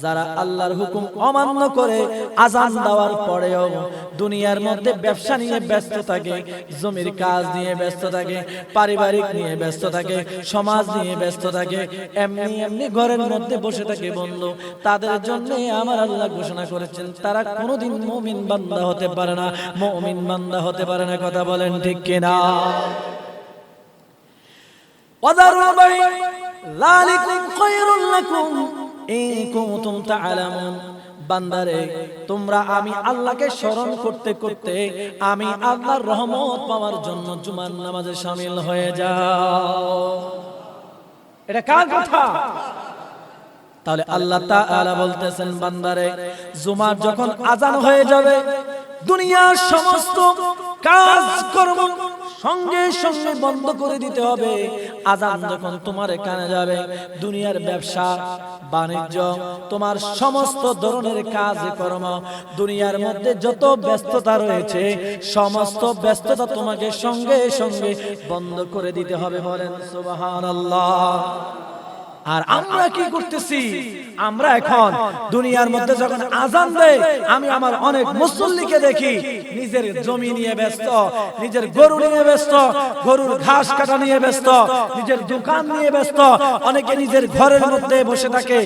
যারা আল্লাহর হুকুম অমান্য করে আজান দেওয়ার পরেও দুনিয়ার মধ্যে ব্যবসা নিয়ে ব্যস্ত থাকে জমির কাজ নিয়ে ব্যস্ত থাকে পারিবারিক নিয়ে ব্যস্ত থাকে সমাজ নিয়ে ব্যস্ত থাকে এমনি এমনি ঘরের মধ্যে বসে থাকে বন্ধু তাদের জন্য আমার আল্লাহ ঘোষণা করেছেন তারা কোনোদিন মুমিন বান্দা হতে পারে না মুমিন বান্দা হতে পারে না কথা বলেন ঠিক কিনা وذروا البيع ذلكم خير لكم তাআলামুন। বান্দারে, তোমরা আমি আল্লাহকে স্মরণ করতে করতে আমি আল্লাহর রহমত পাওয়ার জন্য জুমার নামাজে শামিল হয়ে যাও। এটা কার কথা? তাহলে আল্লাহ তাআলা বলতেছেন, বান্দারে, জুমার যখন আজান হয়ে যাবে, দুনিয়ার সমস্ত কাজ কর্ম সঙ্গে সঙ্গে বন্ধ করে দিতে হবে। আজান যখন তোমার কানে যাবে, দুনিয়ার ব্যবসা, বাণিজ্য, তোমার সমস্ত ধরনের কাজ, কর্ম, দুনিয়ার মধ্যে যত ব্যস্ততা রয়েছে, সমস্ত ব্যস্ততা তোমাকে সঙ্গে সঙ্গে বন্ধ করে দিতে হবে বলেন সুবহানাল্লাহ। আর আমরা কি করতেছি? আমরা এখন দুনিয়ার মধ্যে যখন আজান দেয় আমি আমার অনেক মুসল্লিকে দেখি নিজের জমি নিয়ে ব্যস্ত নিজের গরু নিয়ে ব্যস্ত গরুর ঘাস কাটা নিয়ে ব্যস্ত নিজের দোকান নিয়ে ব্যস্ত অনেকে নিজের ঘরের মধ্যে বসে থাকে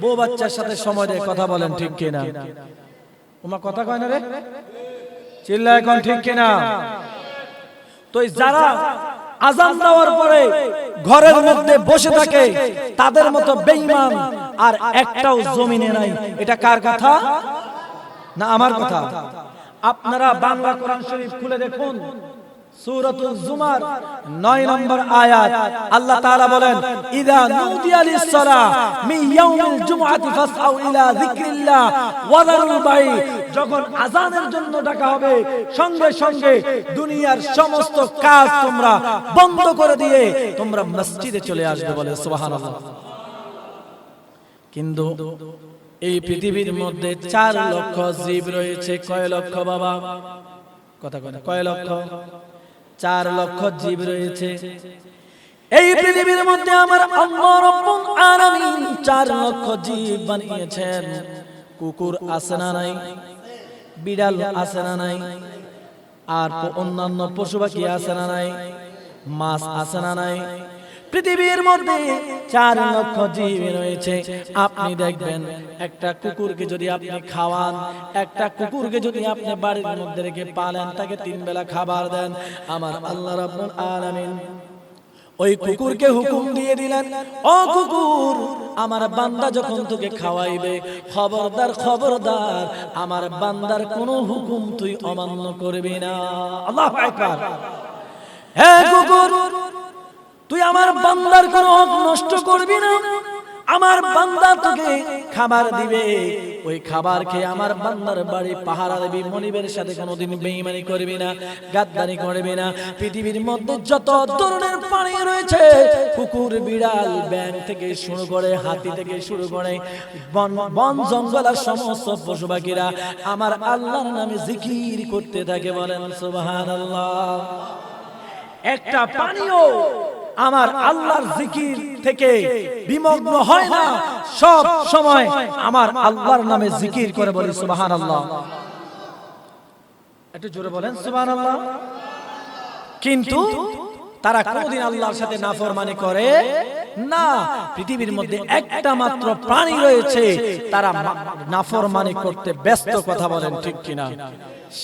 বউ বাচ্চার সাথে সময় দিয়ে কথা বলেন ঠিক কিনা? তোমার কথা কয় না রে? চিল্লা এখন ঠিক কিনা? তো যারা আজান দেওয়ার পরে ঘরের মধ্যে বসে থাকে তাদের মতো বেঈমান, আর একটাও জমিনে নাই। এটা কার কথা? না, আমার কথা। আপনারা বাংলা কোরআন শরীফ খুলে দেখুন। সূরাতুল জুমার 9 নম্বর আয়াত। আল্লাহ তাআলা বলেন, ইদা নুদিয়া মিন ইয়াউমিল জুমআতি ফাসআউ ইলা যিকরিল্লাহ ওয়া যারুল বাই যখন আজানের জন্য ডাকা হবে, সঙ্গে সঙ্গে দুনিয়ার সমস্ত কাজ তোমরা বন্ধ করে দিয়ে তোমরা মসজিদে চলে আসবে বলে সুবহানাল্লাহ। কিন্তু এই পৃথিবীর মধ্যে চার লক্ষ জীব রয়েছে। কয় লক্ষ বাবা? কথা কয় লক্ষ? চার লক্ষ জীব রয়েছে। এই পৃথিবীর মধ্যে আমার আল্লাহ রব্বুল আলামিন চার লক্ষ জীব বানিয়েছেন। কুকুর আছে না নাই? বিড়াল আছে না নাই? আর অন্যান্য পশু পাখি আছে না নাই? মাছ আছে না নাই? পৃথিবীর মধ্যে চার লক্ষ জীব রয়েছে। আপনি দেখবেন একটা কুকুরকে যদি আপনি খাওয়ান, একটা কুকুরকে যদি আপনি বাড়ির মধ্যে রেখে পালেন, তাকে তিন বেলা খাবার দেন। আমার আল্লাহ রাব্বুল আলামিন ওই কুকুরকে হুকুম দিয়ে দিলেন, ও কুকুর, আমার বান্দা যখন তোকে খাওয়াইবে, খবরদার খবরদার, আমার বান্দার কোনো হুকুম তুই অমান্য করবি না। আল্লাহু হে কুকুর তুই আমার বান্দার কোনো হক নষ্ট করবি না। আমার বান্দা তোকে খাবার দিবে। ওই খাবার খেয়ে আমার বান্দার বাড়ি পাহারা দেবি মনিবের সাথে কোনোদিন বেইমানি করবি না, গাদ্দারি করবি না। পৃথিবীর মধ্যে যত ধরনের পানি রয়েছে, কুকুর, বিড়াল ব্যাং থেকে শুরু করে, হাতি থেকে শুরু করে, বন বন, জঙ্গল আর সমস্ত পশু পাখিরা আমার আল্লাহর নামে জিকির করতে থাকে বলেন সুবহানাল্লাহ। একটা পানিও আমার আল্লাহর জিকির থেকে বিমগ্ন হয় না। সব সময় আমার আল্লাহর নামে জিকির করে বলি সুবাহান আল্লাহ একটু জোরে বলেন সুবাহান আল্লাহ কিন্তু তারা কোনদিন আল্লাহর সাথে নাফরমানি করে না। পৃথিবীর মধ্যে একটা মাত্র প্রাণী রয়েছে তারা নাফরমানি করতে ব্যস্ত কথা বলেন ঠিক কিনা?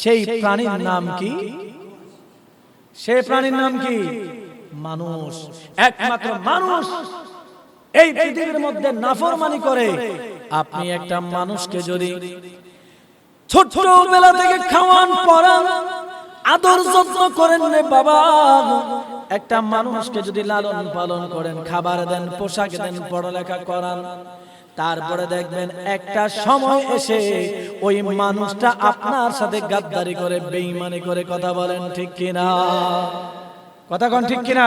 সেই প্রাণীর নাম কি? সেই প্রাণীর নাম কি? মানুষ। একমাত্র মানুষ এই পৃথিবীর মধ্যে নাফরমানি করে। আপনি একটা মানুষকে যদি ছোট বেলা থেকে খাওয়ান পরান আদর যত্ন করেন রে বাবা একটা মানুষকে যদি লালন পালন করেন খাবার দেন পোশাক দেন পড়ালেখা করান তারপরে দেখবেন একটা সময় এসে ওই মানুষটা আপনার সাথে গাদ্দারি করে বেঈমানি করে কথা বলেন ঠিক কিনা? কথা কন ঠিক কিনা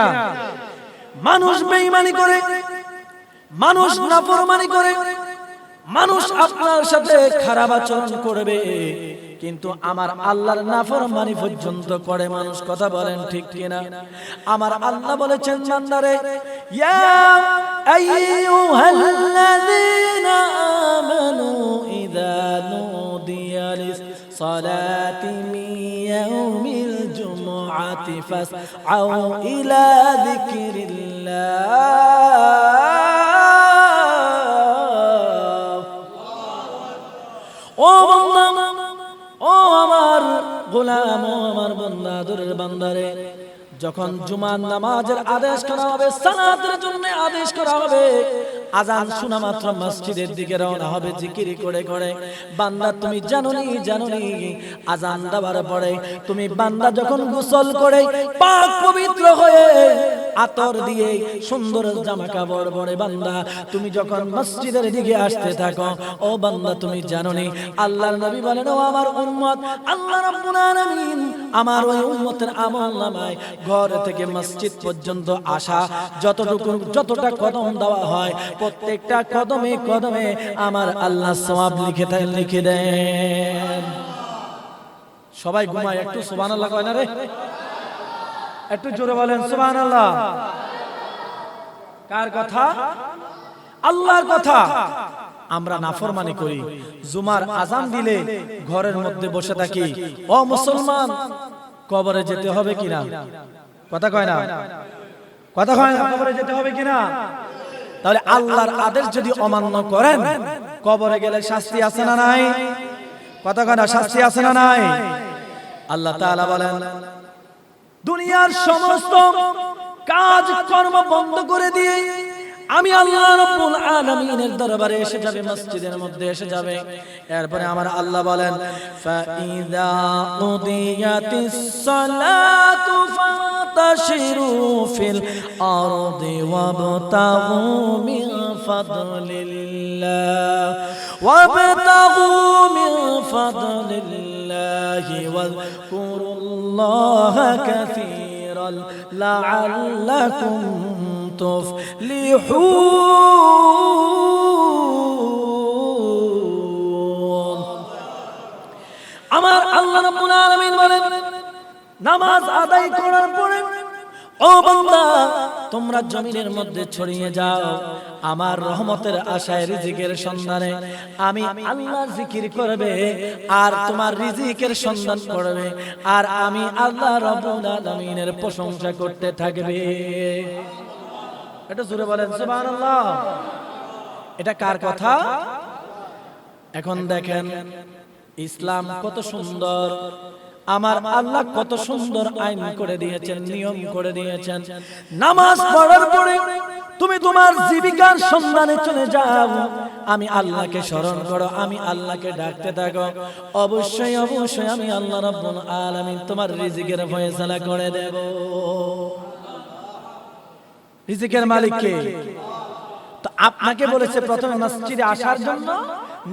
মানুষ বেইমানি করে মানুষ নাফরমানি করে মানুষ আপনার সাথে খারাপ আচরণ করবে। কিন্তু আমার আল্লাহর নাফরমানি পর্যন্ত করে মানুষ কথা বলেন ঠিক কিনা? আমার আল্লাহ বলেছেন বান্দারে ইয়া আইয়ুহাল্লাযীনা আমানু ইযা নুদিয়া লিস সালাত فاسعوا إلى ذكر الله ও বান্দা ও আমার গোলাম ও আমার বান্দা দূরের বান্দারে যখন জুমার নামাজের আদেশ করা হবে সালাতের জন্য আদেশ করা হবে আজান শোনা মাত্র মসজিদের দিকে রওনা হবে জিকিরি করে করে। বান্দা তুমি জানোনি জানোনি আজান দেওয়ার পরে তুমি বান্দা যখন গোসল করে পাক পবিত্র হয়ে আতর দিয়ে সুন্দর জামা কাপড় পরে বান্দা তুমি যখন মসজিদের দিকে আসতে থাকো ও বান্দা তুমি জানোনি। আল্লাহর নবী বলেন ও আমার উম্মত আল্লাহ রাব্বুল আলামিন আমার ওই উম্মতের আমল নামায় ঘর থেকে মসজিদ পর্যন্ত আসা যতটুকু যতটা কদম দেওয়া হয় প্রত্যেকটা কদমে কদমে আমার আল্লাহ সওয়াব লিখে লিখে দেন। সবাই ঘুমায়, একটু সুবহানাল্লাহ কয় না রে? একটু জোরে বলেন, সুবহানাল্লাহ। কার কথা? আল্লাহর কথা। আমরা নাফরমানি করি। জুমার আজান দিলে ঘরের মধ্যে বসে থাকি। ও মুসলমান, কবরে যেতে হবে কিনা? কথা কয় না? কথা কয় না, কবরে যেতে হবে কিনা? তাহলে আল্লাহর আদেশ যদি অমান্য করেন, কবরে গেলে শাস্তি আছে না নাই? কতখানা শাস্তি আছে না নাই? আল্লাহ তাআলা বলেন, দুনিয়ার সমস্ত কাজ কর্ম বন্ধ করে দিয়ে আমি আল্লাহ রাব্বুল আলামিনের দরবারে এসে যাবে মসজিদের মধ্যে এসে যাবে। এরপরে আমার আল্লাহ বলেন ফাইদা উদিয়াতিস সালাতু ফাতাশিরু ফিল আরদি ওয়াবতাগু মিন ফাদলিল্লাহ। ওয়াবতাগু মিন ফাদলিল্লাহি ওয়াযকুরুল্লাহা কাসীরান তোফ লিহু আমার আল্লাহ রাব্বুল আলামিন বলেন নামাজ আদায় করার পরে ও বান্দা, তোমরা জমিনের মধ্যে ছড়িয়ে যাও। আমার রহমতের আশায় রিজিকের সন্ধানে আমি আল্লাহ জিকির করবে, আর তোমার রিজিকের সন্ধান করবে, আর আমি আল্লাহ রাব্বুল আলামিনের প্রশংসা করতে থাকবে। এটা জুড়ে বলেন, সুবহানাল্লাহ। এটা কার কথা? এখন দেখেন, ইসলাম কত সুন্দর। আমার আল্লাহ কত সুন্দর আইন করে দিয়েছেন নিয়ম করে দিয়েছেন। নামাজ পড়ার পরে তুমি তোমার জীবিকার সন্ধানে চলে যাও। আমি আল্লাহকে স্মরণ করো আমি আল্লাহকে ডাকতে থাকো। অবশ্যই অবশ্যই আমি আল্লাহ রাব্বুল আলামিন তোমার রিজিকের ফয়সালা করে দেব। রিজিকের মালিক কে তো আপনাকে বলেছে প্রথমে মসজিদে আসার জন্য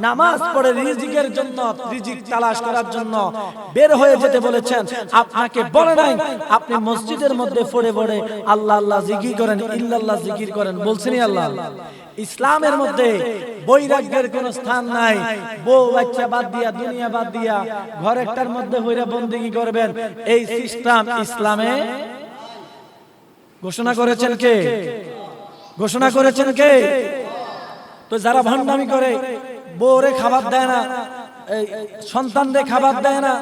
নামাজ পড়ে রিজিকের জন্য, রিজিক তালাশ করার জন্য বের হয়ে যেতে বলেছেন। আপনাকে বলে নাই, আপনি মসজিদের মধ্যে পড়ে পড়ে আল্লাহ আল্লাহ জিকির করেন, ইল্লাল্লাহ জিকির করেন। বলছেনই আল্লাহ, ইসলামের মধ্যে বৈরাগ্যের কোন স্থান নাই। বউ বাচ্চা বাদ দিয়া, দুনিয়া বাদ দিয়া ঘর একটার মধ্যে হইরা বন্দিগি করবেন। এই সিস্টেম ইসলামে ঘোষণা করেছেন কে? ঘোষণা করেছেন কে? তো যারা ভণ্ডামি করে বউরে খাবার দেয় না সন্তানদের খাবার দেয় না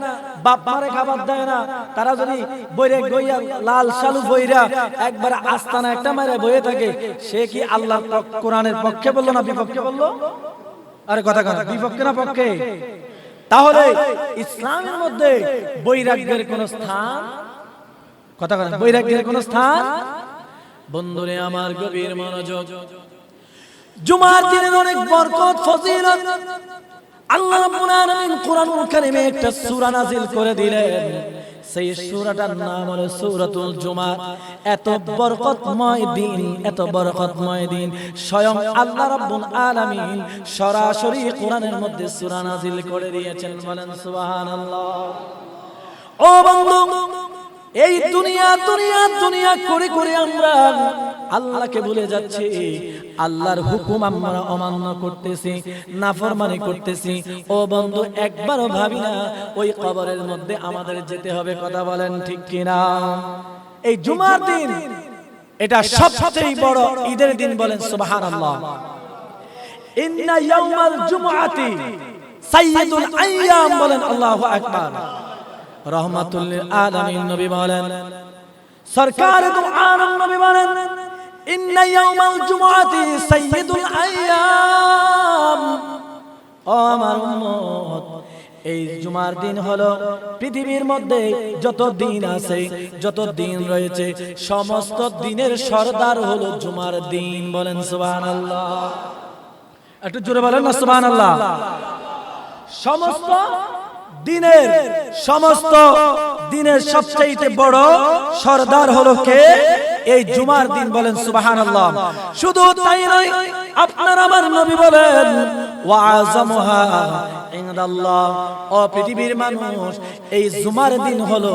বাপ মারে খাবার দেয় না। তারা যদি বইরে গইয়া লাল সালু বইরা একবার আস্তানা একটা মারে বইয়ে থাকে, সে কি আল্লাহ কোরআনের পক্ষে বলল না বিপক্ষে বলল? আরে কথা কথা বিপক্ষে না পক্ষে? তাহলে ইসলামের মধ্যে বৈরাগ্যের কোন স্থান? কথা কথা বৈরাগ্যের কোন স্থান? বন্ধুরে, আমার গভীর মনোযোগ জুমার দিনের অনেক বরকত, ফজিলত। আল্লাহ রাব্বুল আলামিন কোরআনুল কারীমে একটা সূরা নাযিল করে দিলেন। সেই সূরাটার নাম হলো সূরাতুল জুমা। এত বরকতময় দিন, এত বরকতময় দিন। স্বয়ং আল্লাহ রাব্বুল আলামিন সরাসরি কোরআনের মধ্যে সূরা নাযিল করে দিয়েছেন। বলেন, সুবহানাল্লাহ। ও বন্ধু, এই দুনিয়া দুনিয়া দুনিয়া করে করে আমরা আল্লাহকে ভুলে যাচ্ছি। আল্লাহর হুকুম আমরা অমান্য করতেছি, নাফরমানি করতেছি। ও বন্ধু, একবারও ভাবি না, ওই কবরের মধ্যে আমাদের যেতে হবে, কথা বলেন ঠিক কিনা? এই জুমার দিন, এটা সবচেয়ে বড় ঈদের দিন বলেন, সুবহানাল্লাহ। ইন্না ইয়াউমাল জুমআতি, সাইয়্যিদুল আইয়াম বলেন, আল্লাহু আকবার। রহমাতুল আলামিন নবী বলেন, সরকার দু আলম নবী বলেন এই জুমার দিন হলো পৃথিবীর মধ্যে যত দিন আছে, যত দিন রয়েছে, সমস্ত দিনের সর্দার হলো জুমার দিন, বলেন সুবহানাল্লাহ। একটু জোরে বলেন না সুবহানাল্লাহ। সমস্ত দিনের সমস্ত দিনের সবচেয়ে বড় সর্দার হলো কে? এই জুমার দিন বলেন, সুবহানাল্লাহ। শুধু তাই নয়, আপনার আমার নবী বলেন ও পৃথিবীর মানুষ, এই জুমার দিন হলো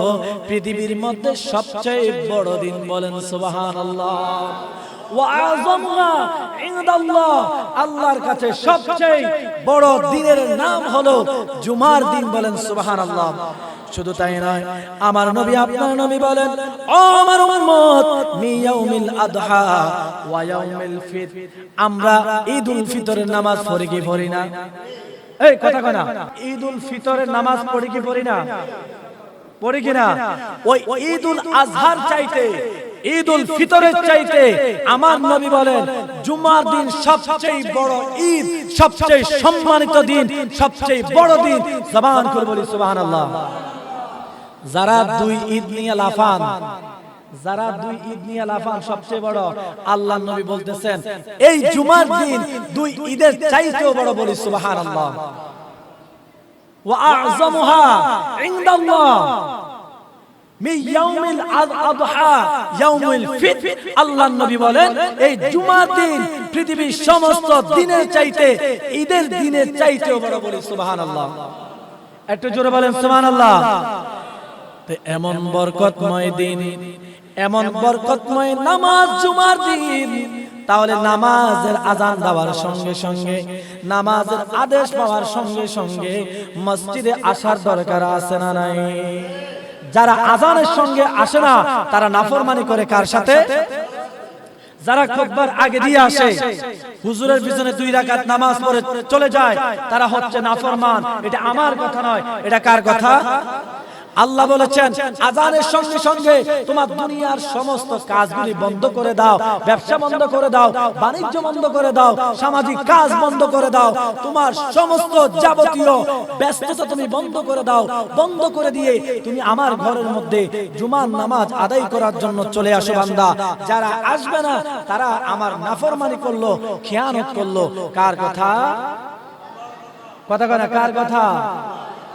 পৃথিবীর মধ্যে সবচেয়ে বড় দিন বলেন ইনদাল্লাহ আল্লাহর কাছে সবচেয়ে বড় দিনের নাম হলো জুমার দিন বলেন, সুবহানাল্লাহ। শুধু তাই নয়, আমার নবী আপনার নবী বলেন, ও আমার উম্মত মিয়াউমিল আদহা ওয়া ইয়াউমিল ফিতর আমরা ঈদুল ফিতরের নামাজ পড়ি কি পড়ি না? এই কথা কয় না। ঈদুল ফিতরের নামাজ পড়ি কি পড়ি না? পড়ি কি না? ওই ঈদুল আজহার চাইতে ঈদুল ফিতরের চাইতে আমার নবী বলেন, জুমার দিন সবচেয়ে বড় ঈদ, সবচেয়ে সম্মানিত দিন, সবচেয়ে বড় দিন, জবান করে বলি, সুবহানাল্লাহ। যারা দুই ঈদ নিয়ে লাফান, যারা দুই ঈদ নিয়ে লাফান সবচেয়ে বড়, আল্লাহ নবী বলতেছেন, এই জুমার দিন দুই ঈদের চাইতেও বড় বলি, সুবহানাল্লাহ। ওয়া আযমুহা ইনদাল্লাহ। পৃথিবীর সমস্ত দিনের চাইতে, ঈদের দিনের বলেন এমন বরকতময় দিন, এমন বরকতময় নামাজ জুমার দিন। তাহলে নামাজের আজান দেওয়ার সঙ্গে সঙ্গে, নামাজের আদেশ পাওয়ার সঙ্গে সঙ্গে মসজিদে আসার দরকার আছে না নাই? যারা আজানের সঙ্গে আসে না, তারা নাফরমানি করে কার সাথে? যারা খুববার আগে দিয়ে আসে, হুজুরের পিছনে দুই রাকাত নামাজ পড়ে চলে যায়, তারা হচ্ছে নাফরমান। এটা আমার কথা নয়, এটা কার কথা? আল্লাহ বলেছেন আজানের সঙ্গে সঙ্গে তোমার দুনিয়ার সমস্ত কাজগুলি বন্ধ করে দাও ব্যবসা বন্ধ করে দাও বাণিজ্য বন্ধ করে দাও সামাজিক কাজ বন্ধ করে দাও তোমার সমস্ত যাবতীয় ব্যস্ততা তুমি বন্ধ করে দাও বন্ধ করে দিয়ে তুমি আমার ঘরের মধ্যে জুমার নামাজ আদায় করার জন্য চলে আসো বান্দা। যারা আসবে না তারা আমার নাফরমানি করল খেয়ানত করল। কার কথা? কথা? কথা কার কথা?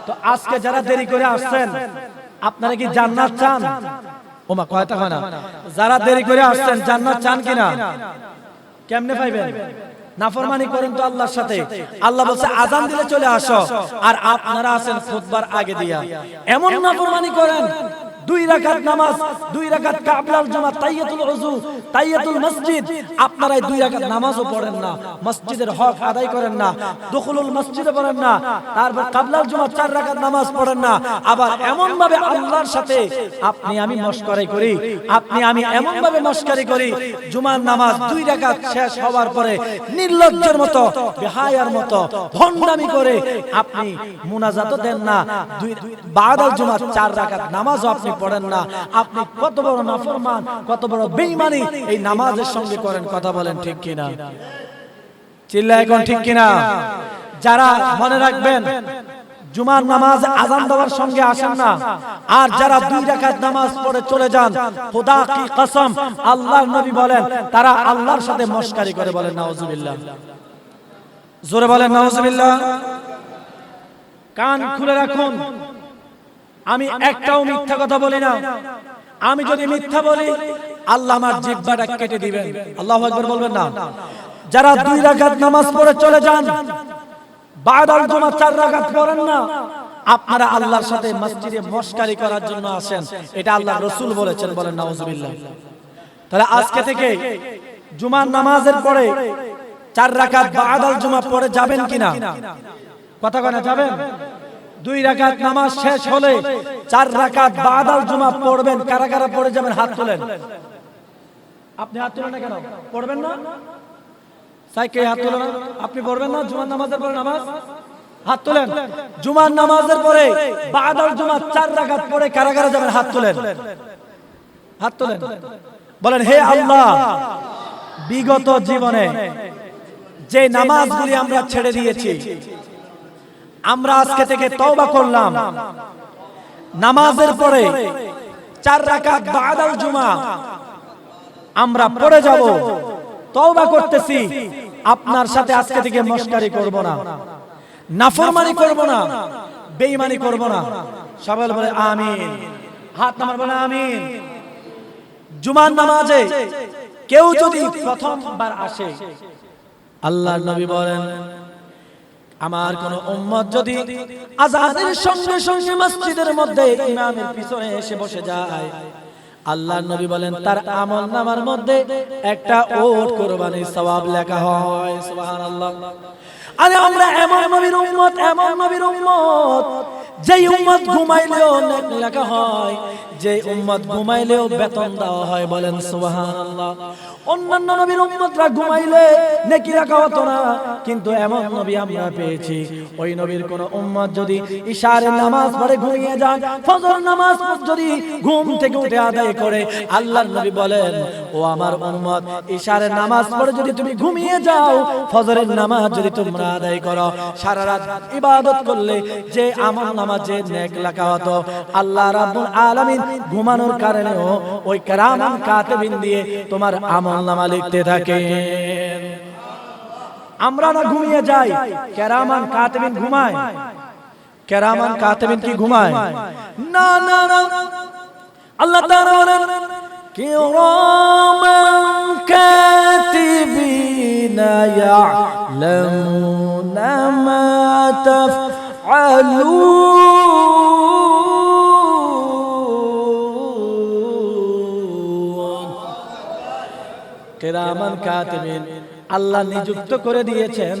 তো আজকে যারা দেরি করে আসছেন, আপনারা কি জান্নাত চান? ওমা কয়টা হয় না। যারা দেরি করে আসছেন, জান্নাত চান কিনা? কেমনে পাইবেন? নাফরমানি করেন তো আল্লাহর সাথে। আল্লাহ বলছে, আজান দিলে চলে আসো। আর আপনারা আছেন খুতবার আগে দিয়া। এমন নাফরমানি করেন দুই রাকাত নামাজ, দুই রাকাত কাবলাল জমা তাইয়াতুল উযু তাইয়াতুল মসজিদ। আপনারা দুই রাকাত নামাজও পড়েন না, মসজিদের হক আদায় করেন না, দুখুলুল মসজিদে পড়েন না, তারপর কাবলাল জমা চার রাকাত নামাজ পড়েন না। আবার এমন ভাবে আল্লাহর সাথে আপনি আমি মস্করাই করি, আপনি আমি এমন ভাবে মস্করি করি, জুমার নামাজ দুই রাকাত শেষ হওয়ার পরে নির্লজ্জের মতো, বেহায়ার মতো, ভণ্ডামি করে আপনি মুনাজাত দেন না, দুই বাদাল জুমার চার রাকাত নামাজও আপনি পড়েন না। আপনি কত বড় নাফরমান, কত বড় বেঈমানি, এই নামাজের সঙ্গে করেন, কথা বলেন ঠিক কিনা? চিল্লা এখন ঠিক কিনা? যারা মনে রাখবেন, জুমার নামাজ আজান দেওয়ার সঙ্গে আসেন না, আর যারা দুই রাকাত নামাজ পড়ে চলে যান, খোদা কি কসম, আল্লাহর নবী বলেন, তারা আল্লাহর সাথে মস্কারি করে বলেন, নাউজুবিল্লাহ। জোরে বলেন, নাউজুবিল্লাহ। কান খুলে রাখুন। আমি একটাও মিথ্যা কথা বলি না। আমি যদি মিথ্যা বলি আল্লাহ আমার জিহ্বাটা কেটে দিবেন। আল্লাহু আকবার বলবেন না। যারা দুই রাকাত নামাজ পড়ে চলে যান বাদাল জমা চার রাকাত পড়েন না। আপনারা আল্লাহর সাথে মসজিদে মস্কারি করার জন্য আসেন। এটা আল্লাহ রসুল বলেছেন বলেন নাউজুবিল্লাহ। তাহলে আজকে থেকে জুমার নামাজের পরে চার রাকাত বাদাল জমা পড়ে যাবেন কিনা? কথা কনা যাবেন? দুই রাকাত নামাজ শেষ হলে চার রাকাত বাদাল জুমা পড়বেন। কারা কারা পড়ে যাবেন? হাত তোলেন। আপনি হাত তোলেন না কেন? পড়বেন না? হাত তোলেন আপনি পড়বেন না? জুমার নামাজের পরে নামাজ? হাত তোলেন। জুমার নামাজের পরে বাদাল জুমা চার রাকাত পরে কারা কারা যাবেন? হাত তোলেন। হাত তোলেন। বলেন, হে আল্লাহ, বিগত জীবনে যে নামাজগুলি আমরা ছেড়ে দিয়েছি আমরা আজকে থেকে তওবা করলাম। নামাজের পরে চার রাকাত বাদাল জুমা। আমরা পড়ে যাব। তওবা করতেছি। আপনার সাথে আজকে থেকে মস্কারি করব না। নাফরমানি করব না। বেঈমানি করব না। সবাই বলে আমিন। হাত নামার বলে আমিন। জুমার নামাজে কেউ যদি প্রথমবার আসে, আল্লাহর নবী বলেন আমার কোন উম্মত যদি আজাদের সঙ্গে সঙ্গে মসজিদের মধ্যে ইমামের পিছনে এসে বসে যায় আল্লাহ নবী বলেন, তার আমল নামার মধ্যে একটা ওট কোরবানির সওয়াব লেখা হয় আরে আমরা এমন নবীর উম্মত, এমন নবীর উম্মত যেই উম্মত ঘুমাইলেও নেক লেখা হয় যে উম্মত ঘুমাইলেও বেতন দেওয়া হয় বলেন সুবহানাল্লাহ। অন্যান্য নবীর উম্মতরা ঘুমাইলে নেকি রাখা হতো না, কিন্তু এমন নবী আমরা পেয়েছি। ওই নবীর কোন উম্মত যদি ইশারের নামাজ পড়ে ঘুমিয়ে যায় ফজর নামাজ যদি ঘুম থেকে উঠে আদায় করে, আল্লাহর নবী বলেন, ও আমার উম্মত ইশারের নামাজ পড়ে যদি তুমি ঘুমিয়ে যাও, ফজরের নামাজ যদি তোমরা আদায় করো, সারা রাত ইবাদত করলে যে আমল নামাজ নেক লেখা হতো আল্লাহ রাব্বুল আলামিন ঘুমানোর কারণেও ওই কারামান কাতেবিন দিয়ে তোমার আমল নামা লিখতে থাকে আমরা না ঘুমিয়ে যাই, কেরামান কাতেবিন ঘুমায়। কেরামান কাতেবিন কি ঘুমায়? না না না। আল্লাহ তাআলা বলেন, কিরামান কাতিবিনা ইয়ালামুনা মা তাফআলুন কেরামান কাতিবিন আল্লাহ নিযুক্ত করে দিয়েছেন।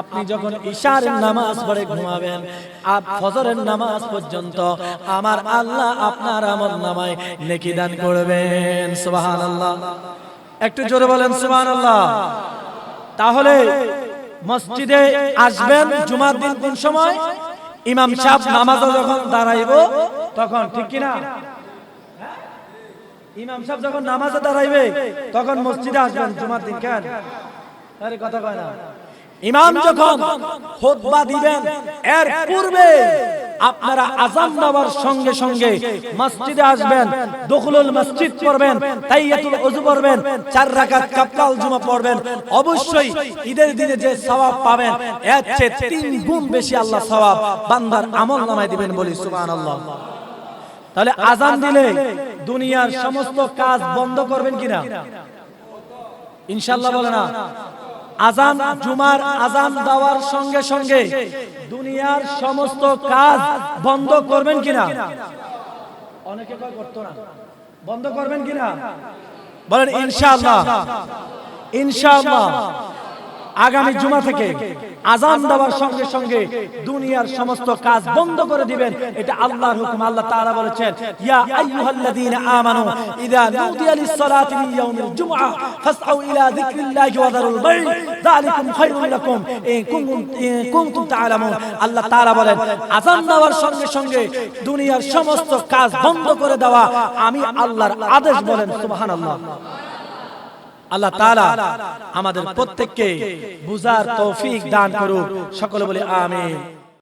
আপনি যখন ইশারের নামাজ পড়ে ঘুমাবেন আর ফজরের নামাজ পর্যন্ত আমার আল্লাহ আপনার আমল নামায় নেকি দান করবেন। সুবহানাল্লাহ। একটু জোরে বলেন, সুবহানাল্লাহ। তাহলে মসজিদে আসবেন, জুমার দিন কোন সময়? ইমাম সাহেব নামাজে যখন দাঁড়াইব তখন ঠিক কিনা? ইমাম সাহেব যখন নামাজে দাঁড়াইবে তখন মসজিদে আসবেন জুমার দিন কেন আরে কথা কয় না। ইমাম যখন খুতবা দিবেন এর পূর্বে আপনারা আজান দেওয়ার সঙ্গে সঙ্গে মসজিদে আসবেন দখলুল মসজিদ পড়বেন তাইয়াতুল ওযু পড়বেন চার রাকাত কাপ্তাল জুমা পড়বেন অবশ্যই ঈদের দিনে যে সওয়াব পাবেন এর চেয়ে তিন গুণ বেশি আল্লাহ সওয়াব বান্দার আমল নামায় দিবেন বলি সুবহানাল্লাহ। তাহলে আজান দিলে দুনিয়ার সমস্ত কাজ বন্ধ করবেন কিনা? ইনশাল্লাহ বলে না? আজান, জুমার আজান দেওয়ার সঙ্গে সঙ্গে দুনিয়ার সমস্ত কাজ বন্ধ করবেন কিনা? অনেকে করতো না। বন্ধ করবেন কিনা? বলেন, ইনশাআল্লাহ। ইনশাআল্লাহ। আগামী জুমা থেকে আজান দেওয়ার সঙ্গে সঙ্গে দুনিয়ার সমস্ত কাজ বন্ধ করে দিবেন। এটা আল্লাহর হুকুম আল্লাহ তাআলা বলেছেন ইয়া আইয়ুহাল্লাযীনা আমানু ইযা নুদিয়া লিস-সালাতি মিন ইয়াউমিল জুমআহ ফাসআউ ইলা যিকরিল্লাহি ওয়া যারুল বাই যালিকুম খায়রুল লাকুম ইন কুনতুম ইন কুনতুম তা'লামুন আল্লাহ তাআলা বলেন আজান দেওয়ার সঙ্গে সঙ্গে দুনিয়ার সমস্ত কাজ বন্ধ করে দেওয়া আমি আল্লাহর আদেশ বলেন সুবহানাল্লাহ। আল্লাহ তালা আমাদের প্রত্যেককে বুঝার তৌফিক দান করুক। সকলে বলে আমিন।